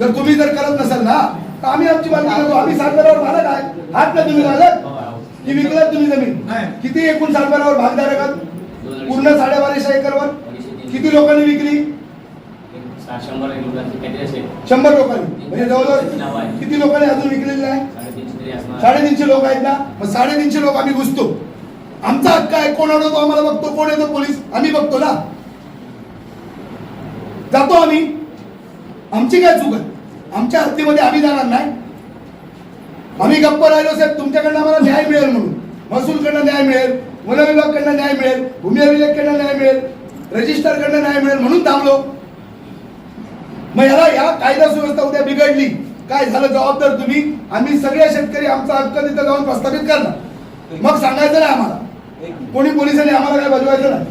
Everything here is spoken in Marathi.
जर तुम्ही जर करत नसाल ना तर आम्ही आमची मागणी करतो आम्ही सातबारावर मालक आहे. आहात ना तुम्ही मालक की विकलात तुम्ही जमीन. किती एकूण सातबारावर भागधारक आहात? पूर्ण साडेबाराशे एकरवर? किती लोकांनी विकली? शंभर लोकांनी. म्हणजे जवळजवळ. किती लोकांनी अजून विकलेले आहे? साडेतीनशे लोक आहेत ना? मग साडेतीनशे लोक आम्ही घुसतो. आमचा हक्क आहे. कोण अडवतो आम्हाला बघतो. कोण येतो पोलीस? आम्ही बघतो ना. जातो आम्ही. आमची काय चूक आहे? आमच्या हद्दीमध्ये आम्ही जाणार नाही. आम्ही गप्प राहिलो साहेब तुमच्याकडनं आम्हाला न्याय मिळेल म्हणून. महसूलकडनं न्याय मिळेल वन विभागकडनं न्याय मिळेल भूमी अभिलेखकडनं न्याय मिळेल रजिस्टरकडनं न्याय मिळेल म्हणून थांबलो. मग याला या कायदा सुव्यवस्था उद्या बिघडली. काय झालं जबाबदार तुम्ही? आम्ही सगळे शेतकरी आमचा हक्क तिथं जाऊन प्रस्थापित करणार. मग सांगायचं नाही आम्हाला. कोणी पोलिसांनी आम्हाला काय बजवायचं नाही.